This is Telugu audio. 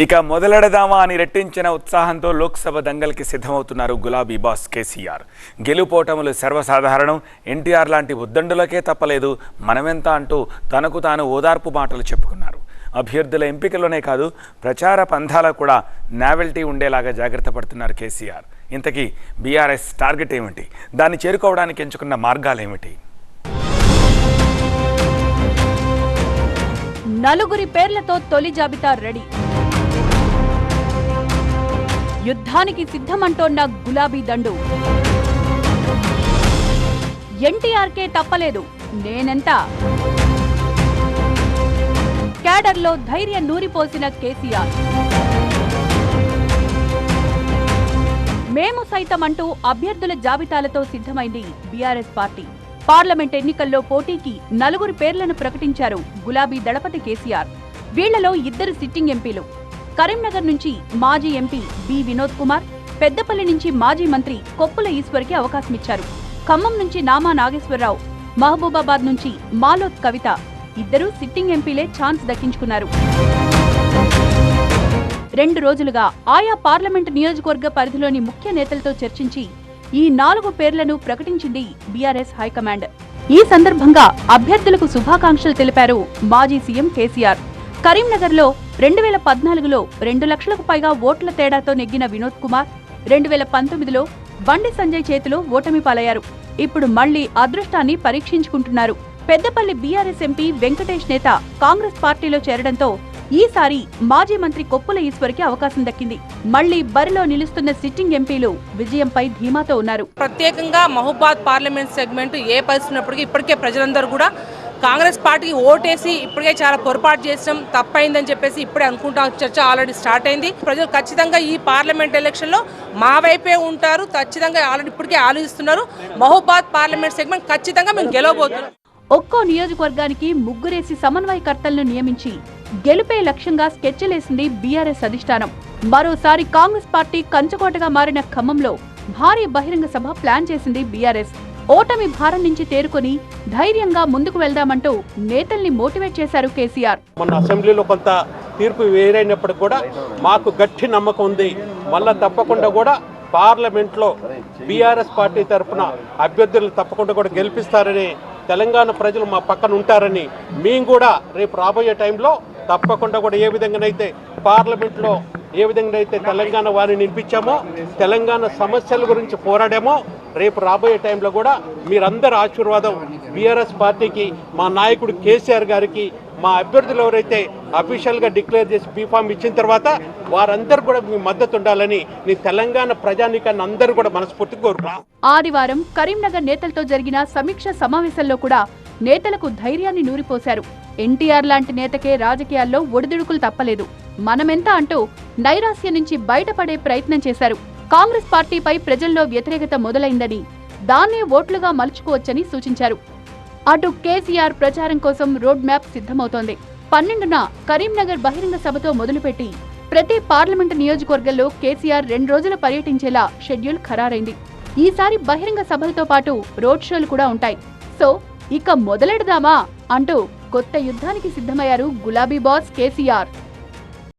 ఇక మొదలెడదామా అని రెట్టించిన ఉత్సాహంతో లోక్సభ దంగల్కి సిద్ధమవుతున్నారు గులాబీ బాస్ కేసీఆర్. గెలుపోటములు సర్వసాధారణం. ఎన్టీఆర్ లాంటి ఉద్దండులకే తప్పలేదు. మనమెంత అంటూ తనకు తాను ఓదార్పు మాటలు చెప్పుకున్నారు. అభ్యర్థుల ఎంపికలోనే కాదు ప్రచార పంధాల కూడా నావెల్టీ ఉండేలాగా జాగ్రత్త పడుతున్నారు కేసీఆర్. ఇంతకీ బీఆర్ఎస్ టార్గెట్ ఏమిటి? దాన్ని చేరుకోవడానికి ఎంచుకున్న మార్గాలు ఏమిటి? నలుగురి పేర్లతో తొలి జాబితా రెడీ. యుద్ధానికి సిద్ధమంటోన్న గులాబీ దండు. ఎన్టీఆర్కే తప్పలేదు. నేనెంత? క్యాడర్లో ధైర్యం నూరిపోసిన కేసీఆర్. మేము సైతం అంటూ అభ్యర్థుల జాబితాలతో సిద్ధమైంది బీఆర్ఎస్ పార్టీ. పార్లమెంట్ ఎన్నికల్లో పోటీకి నలుగురు పేర్లను ప్రకటించారు గులాబీ దళపతి కేసీఆర్. వీళ్ళలో ఇద్దరు సిట్టింగ్ ఎంపీలు. కరీంనగర్ నుంచి మాజీ ఎంపీ బి వినోద్ కుమార్ పెద్దపల్లి నుంచి మాజీ మంత్రి కొప్పుల ఈశ్వర్కి అవకాశమిచ్చారు. ఖమ్మం నుంచి నామా నాగేశ్వరరావు మహబూబాబాద్ నుంచి మాలోత్ కవిత ఇద్దరూ సిట్టింగ్ ఎంపీలే ఛాన్స్ దక్కించుకున్నారు. రెండు రోజులుగా ఆయా పార్లమెంట్ నియోజకవర్గ పరిధిలోని ముఖ్య నేతలతో చర్చించి ఈ నాలుగు పేర్లను ప్రకటించింది బీఆర్ఎస్ హైకమాండ్. ఈ సందర్భంగా అభ్యర్థులకు శుభాకాంక్షలు తెలిపారు మాజీ సీఎం కేసీఆర్. కరీంనగర్లో రెండు వేల పద్నాలుగులో రెండు లక్షలకు పైగా ఓట్ల తేడాతో నెగ్గిన వినోద్ కుమార్ రెండు వేల పంతొమ్మిదిలో బండి సంజయ్ చేతిలో ఓటమి పాలయ్యారు. ఇప్పుడు మళ్ళీ అదృష్టాన్ని పరీక్షించుకుంటున్నారు. పెద్దపల్లి బీఆర్ఎస్ ఎంపీ వెంకటేష్ నేత కాంగ్రెస్ పార్టీలో చేరడంతో ఈసారి మాజీ మంత్రి కొప్పుల ఈశ్వర్కి అవకాశం దక్కింది. మళ్ళీ బరిలో నిలుస్తున్న సిట్టింగ్ ఎంపీలు విజయంపై ధీమాతో ఉన్నారు. ప్రత్యేకంగా మహబాద్ పార్లమెంట్ సెగ్మెంట్ ఏ పరిస్థితి ఇప్పటికే ప్రజలందరూ కూడా కాంగ్రెస్ పార్టీకి ఓటేసి ఇప్పటికే చాలా పొరపాటు చేసాం తప్పైందని చెప్పేసి ఇప్పుడే అనుకుంటా. చర్చ ఆల్రెడీ స్టార్ట్ అయింది. ప్రజలు ఖచ్చితంగా ఈ పార్లమెంట్ ఎలక్షన్లో మా వైపే ఉంటారు. ఖచ్చితంగా ఆల్రెడీ ఇప్పటికే ఆలోచిస్తున్నారు. మహోబాద్ పార్లమెంట్ సెగ్మెంట్ ఖచ్చితంగా మేము గెలవబోతున్నాం. ఒక్కో నియోజకవర్గానికి ముగ్గురేసి సమన్వయకర్తలను నియమించి గెలుపే లక్ష్యంగా స్కెచ్లేసింది బీఆర్ఎస్ అధిష్టానం. మరోసారి కాంగ్రెస్ పార్టీ కంచుకోటగా మారిన ఖమ్మంలో భారీ బహిరంగ సభ ప్లాన్ చేసింది బీఆర్ఎస్. ఓటమి భారం నుంచి తేరుకొని ధైర్యంగా ముందుకు వెళ్దామంటూ నేతల్ని మోటివేట్ చేశారు కేసీఆర్. మొన్న అసెంబ్లీలో కొంత తీర్పు వేరైనప్పటికి కూడా మాకు గట్టి నమ్మకం ఉంది. మళ్ళా తప్పకుండా కూడా పార్లమెంట్లో బీఆర్ఎస్ పార్టీ తరఫున అభ్యర్థులు తప్పకుండా కూడా గెలిపిస్తారని తెలంగాణ ప్రజలు మా పక్కన ఉంటారని మేము కూడా రేపు రాబోయే టైంలో తప్పకుండా కూడా ఏ విధంగానైతే పార్లమెంట్లో ఏ విధంగా అయితే తెలంగాణ వారిని నిలిపించామో తెలంగాణ సమస్యల గురించి పోరాడామో రేపు రాబోయే టైంలో కూడా మీరందరి ఆశీర్వాదం బీఆర్ఎస్ పార్టీకి మా నాయకుడు కేసీఆర్ గారికి మా అభ్యర్థులు ఎవరైతే అఫీషియల్గా డిక్లేర్ చేసి బీఫామ్ ఇచ్చిన తర్వాత వారందరూ కూడా మీ మద్దతు ఉండాలని నీ తెలంగాణ ప్రజానికాన్ని అందరూ కూడా మనస్ఫూర్తి కోరుకున్నా ఆదివారం కరీంనగర్ నేతలతో జరిగిన సమీక్ష సమావేశంలో కూడా నేతలకు ధైర్యాన్ని నూరిపోశారు. ఎన్టీఆర్ లాంటి నేతకే రాజకీయాల్లో ఒడిదుడుకులు తప్పలేదు. మనమెంత అంటూ నైరాస్య నుంచి బయటపడే ప్రయత్నం చేశారు. కాంగ్రెస్ పార్టీపై ప్రజల్లో వ్యతిరేకత మొదలైందని దాన్నే ఓట్లుగా మలుచుకోవచ్చని సూచించారు. అటు కేసీఆర్ ప్రచారం కోసం రోడ్ మ్యాప్ సిద్ధమవుతోంది. పన్నెండున కరీంనగర్ బహిరంగ సభతో మొదలుపెట్టి ప్రతి పార్లమెంటు నియోజకవర్గంలో కేసీఆర్ రెండు రోజులు పర్యటించేలా షెడ్యూల్ ఖరారైంది. ఈసారి బహిరంగ సభలతో పాటు రోడ్ షోలు కూడా ఉంటాయి. సో ఇక మొదలెడదామా అంటూ కొత్త యుద్ధానికి సిద్ధమయ్యారు గులాబీ బాస్ కేసీఆర్.